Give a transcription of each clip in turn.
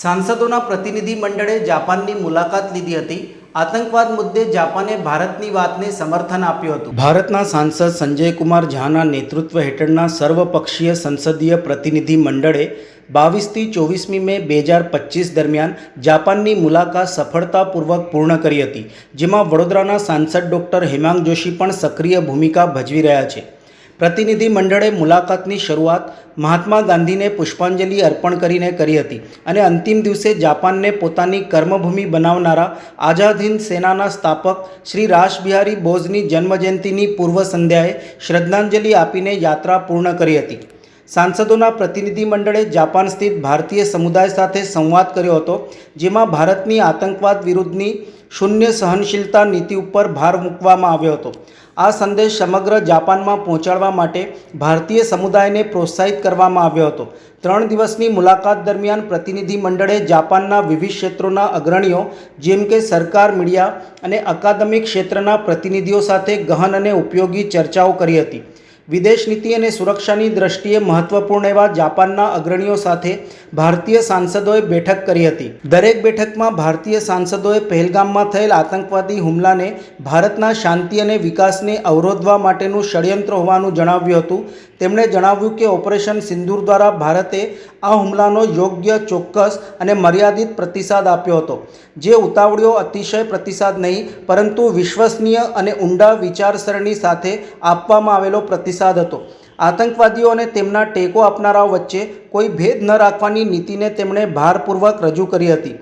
સાંસદોના પ્રતિનિધિ મંડળે જાપાનની મુલાકાત લીધી હતી. આતંકવાદ મુદ્દે જાપાને ભારતની વાતને સમર્થન આપ્યું હતું. ભારતના સાંસદ સંજય કુમાર ઝાના નેતૃત્વ હેઠળના સર્વપક્ષીય સંસદીય પ્રતિનિધિ મંડળે બાવીસથી ચોવીસમી મે બે હજાર પચીસ દરમિયાન જાપાનની મુલાકાત સફળતાપૂર્વક પૂર્ણ કરી હતી, જેમાં વડોદરાના સાંસદ ડૉક્ટર હેમાંગ જોશી પણ સક્રિય ભૂમિકા ભજવી રહ્યા છે. પ્રતિનિધિ મંડળે મુલાકાતની શરૂઆત મહાત્મા ગાંધીને પુષ્પાંજલિ અર્પણ કરીને કરી હતી અને અંતિમ દિવસે જાપાનને પોતાની કર્મભૂમિ બનાવનારા આઝાદ હિંદ સેનાના સ્થાપક શ્રી રાસબિહારી બોઝની જન્મજયંતિની પૂર્વ સંધ્યાએ શ્રદ્ધાંજલિ આપીને યાત્રા પૂર્ણ કરી હતી. સાંસદોના પ્રતિનિધિ મંડળે જાપાન સ્થિત ભારતીય સમુદાય સાથે સંવાદ કર્યો હતો, જેમાં ભારતની આતંકવાદ વિરુદ્ધની શૂન્ય સહનશીલતા નીતિ ઉપર ભાર મૂકવામાં આવ્યો હતો. આ સંદેશ સમગ્ર જાપાનમાં પહોંચાડવા માટે ભારતીય સમુદાયને પ્રોત્સાહિત કરવામાં આવ્યો હતો. ત્રણ દિવસની મુલાકાત દરમિયાન પ્રતિનિધિ મંડળે જાપાનના વિવિધ ક્ષેત્રોના અગ્રણીઓ, જેમ કે સરકાર મીડિયા અને અકાદમિક ક્ષેત્રના પ્રતિનિધિઓ સાથે ગહન અને ઉપયોગી ચર્ચાઓ કરી હતી. વિદેશ નીતિ અને સુરક્ષાની દ્રષ્ટિએ મહત્વપૂર્ણ એવા જાપાનના અગ્રણીઓ સાથે ભારતીય સાંસદોએ બેઠક કરી હતી. દરેક બેઠકમાં ભારતીય સાંસદોએ પહેલગામમાં થયેલ આતંકવાદી હુમલાને ભારતના શાંતિ અને વિકાસને અવરોધવા માટેનું ષડયંત્ર હોવાનું જણાવ્યું હતું. તેમણે જણાવ્યું કે ઓપરેશન સિંદૂર દ્વારા ભારતે આ હુમલાનો યોગ્ય, ચોક્કસ અને મર્યાદિત પ્રતિસાદ આપ્યો હતો. જે ઉતાવળિયો અતિશય પ્રતિસાદ નહીં, પરંતુ વિશ્વસનીય અને ઊંડા વિચારસરણી સાથે આપવામાં આવેલો પ્રતિસાદ હતો. આતંકવાદીઓ અને તેમના ટેકો આપનારાઓ વચ્ચે કોઈ ભેદ ન રાખવાની નીતિને તેમણે ભારપૂર્વક રજૂ કરી હતી.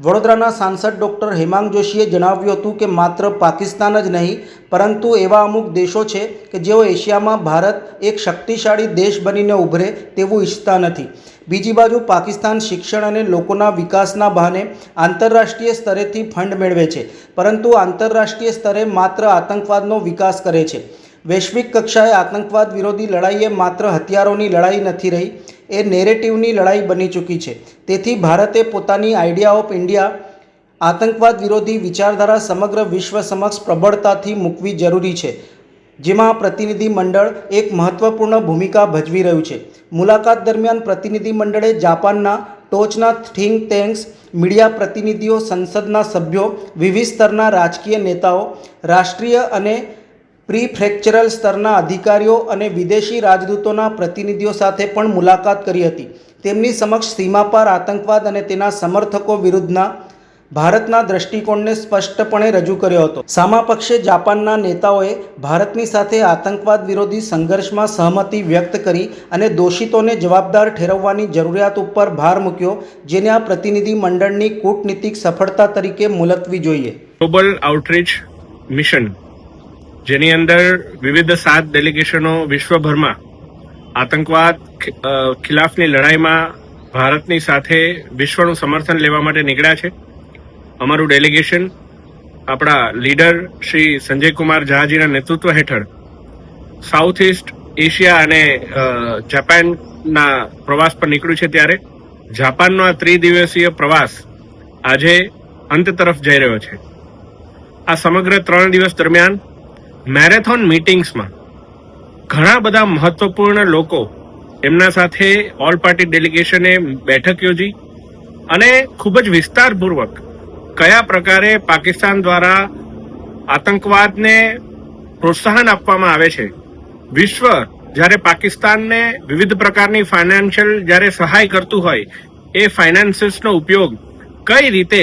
વડોદરાના સાંસદ ડૉક્ટર હેમાંગ જોશીએ જણાવ્યું હતું કે માત્ર પાકિસ્તાન જ નહીં, પરંતુ એવા અમુક દેશો છે કે જેઓ એશિયામાં ભારત એક શક્તિશાળી દેશ બનીને ઉભરે તેવું ઈચ્છતા નથી. બીજી બાજુ પાકિસ્તાન શિક્ષણ અને લોકોના વિકાસના બહાને આંતરરાષ્ટ્રીય સ્તરેથી ફંડ મેળવે છે, પરંતુ આંતરરાષ્ટ્રીય સ્તરે માત્ર આતંકવાદનો વિકાસ કરે છે. વૈશ્વિક કક્ષાએ આતંકવાદ વિરોધી લડાઈ એ માત્ર હથિયારોની લડાઈ નથી રહી, એ નેરેટિવની લડાઈ બની ચૂકી છે. તેથી ભારતે પોતાની આઈડિયા ઓફ ઇન્ડિયા, આતંકવાદ વિરોધી વિચારધારા સમગ્ર વિશ્વ સમક્ષ પ્રબળતાથી મૂકવી જરૂરી છે, જેમાં પ્રતિનિધિ મંડળ એક મહત્વપૂર્ણ ભૂમિકા ભજવી રહ્યું છે. મુલાકાત દરમિયાન પ્રતિનિધિ મંડળે જાપાનના ટોચના થિંક ટેન્ક્સ, મીડિયા પ્રતિનિધિઓ, સંસદના સભ્યો, વિવિધ સ્તરના રાજકીય નેતાઓ, રાષ્ટ્રીય અને પ્રી ફ્રેક્ચરલ સ્તરના અધિકારીઓ અને વિદેશી રાજદૂતોના પ્રતિનિધિઓ સાથે પણ મુલાકાત કરી હતી. તેમની સમક્ષ સીમા પર આતંકવાદ અને તેના સમર્થકો વિરુદ્ધના ભારતના દ્રષ્ટિકોણને સ્પષ્ટપણે રજૂ કર્યો હતો. સામા પક્ષે જાપાનના નેતાઓએ ભારતની સાથે આતંકવાદ વિરોધી સંઘર્ષમાં સહમતિ વ્યક્ત કરી અને દોષિતોને જવાબદાર ઠેરવવાની જરૂરિયાત ઉપર ભાર મૂક્યો, જેને આ પ્રતિનિધિ મંડળની કૂટનીતિક સફળતા તરીકે મુલતવી જોઈએ. ગ્લોબલ આઉટરીચ મિશન જેની અંદર વિવિધ સાત ડેલિગેશનો વિશ્વભરમાં આતંકવાદ ખિલાફની લડાઈમાં ભારતની સાથે વિશ્વનું સમર્થન લેવા માટે નીકળ્યા છે. અમારું ડેલિગેશન આપણા લીડર શ્રી સંજય કુમાર ઝાજીના નેતૃત્વ હેઠળ સાઉથ ઇસ્ટ એશિયા અને જાપાનના પ્રવાસ પર નીકળ્યું છે ત્યારે જાપાનનો આ ત્રિદિવસીય પ્રવાસ આજે અંત તરફ જઈ રહ્યો છે. આ સમગ્ર ત્રણ દિવસ દરમિયાન મેરેથોન મીટિંગ્સમાં ઘણા બધા મહત્વપૂર્ણ લોકો એમના સાથે ઓલ પાર્ટી ડેલિગેશને બેઠક યોજી અને ખૂબ જ વિસ્તારપૂર્વક કયા પ્રકારે પાકિસ્તાન દ્વારા આતંકવાદને પ્રોત્સાહન આપવામાં આવે છે. વિશ્વ જ્યારે પાકિસ્તાનને વિવિધ પ્રકારની ફાઇનાન્શિયલ જ્યારે સહાય કરતું હોય એ ફાઇનાન્સીસનો ઉપયોગ કઈ રીતે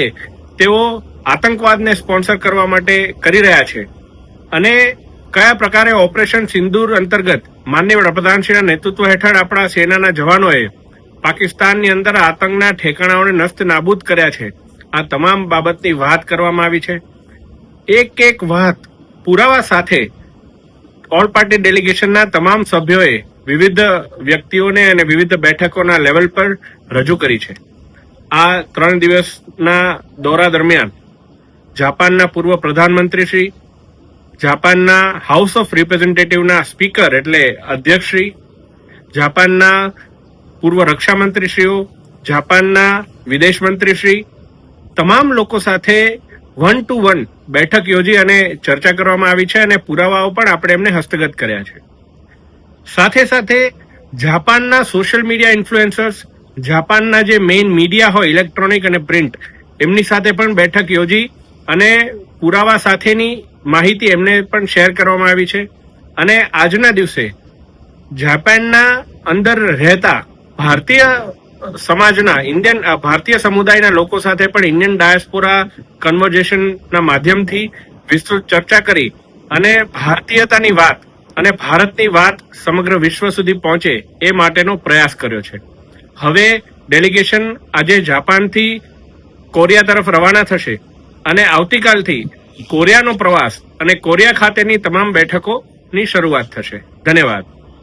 તેઓ આતંકવાદને સ્પોન્સર કરવા માટે કરી રહ્યા છે. અને કયા પ્રકારે ઓપરેશન સિંદૂર અંતર્ગત માન્ય વડાપ્રધાનશ્રીના નેતૃત્વ હેઠળ આપણા સેનાના જવાનોએ પાકિસ્તાનની અંદર આતંકના ઠેકાણાઓને નસ્ત નાબૂદ કર્યા છે? આ તમામ બાબતની વાત કરવામાં આવી છે. એક એક વાત પુરાવા સાથે ઓલ પાર્ટી ડેલિગેશનના તમામ સભ્યોએ વિવિધ વ્યક્તિઓને અને વિવિધ બેઠકોના લેવલ પર રજૂ કરી છે. આ ત્રણ દિવસના દોરા દરમિયાન જાપાનના પૂર્વ પ્રધાનમંત્રી શ્રી જાપાનના હાઉસ ઓફ રિપ્રેઝેન્ટેટિવના સ્પીકર એટલે અધ્યક્ષશ્રી, જાપાનના પૂર્વ રક્ષામંત્રીશ્રીઓ, જાપાનના વિદેશ મંત્રીશ્રી, તમામ લોકો સાથે વન ટુ વન બેઠક યોજી અને ચર્ચા કરવામાં આવી છે અને પુરાવાઓ પણ આપણે એમને હસ્તગત કર્યા છે. સાથે સાથે જાપાનના સોશિયલ મીડિયા ઇન્ફ્લુએન્સર્સ જાપાનના જે મેઇન મીડિયા હોય ઇલેક્ટ્રોનિક અને પ્રિન્ટ એમની સાથે પણ બેઠક યોજી અને પુરાવા સાથેની માહિતી એમને પણ શેર કરવામાં આવી છે. અને આજના દિવસે જાપાનના અંદર રહેતા ભારતીય સમાજના ઇન્ડિયન ભારતીય સમુદાયના લોકો સાથે પણ ઇન્ડિયન ડાયસ્પોરા કન્વર્ઝેશનના માધ્યમથી વિસ્તૃત ચર્ચા કરી અને ભારતીયતાની વાત અને ભારતની વાત સમગ્ર વિશ્વ સુધી પહોંચે એ માટેનો પ્રયાસ કર્યો છે. હવે ડેલિગેશન આજે જાપાનથી કોરિયા તરફ રવાના થશે અને આવતીકાલથી કોરિયાનો પ્રવાસ અને કોરિયા ખાતેની તમામ બેઠકોની શરૂઆત થશે. ધન્યવાદ.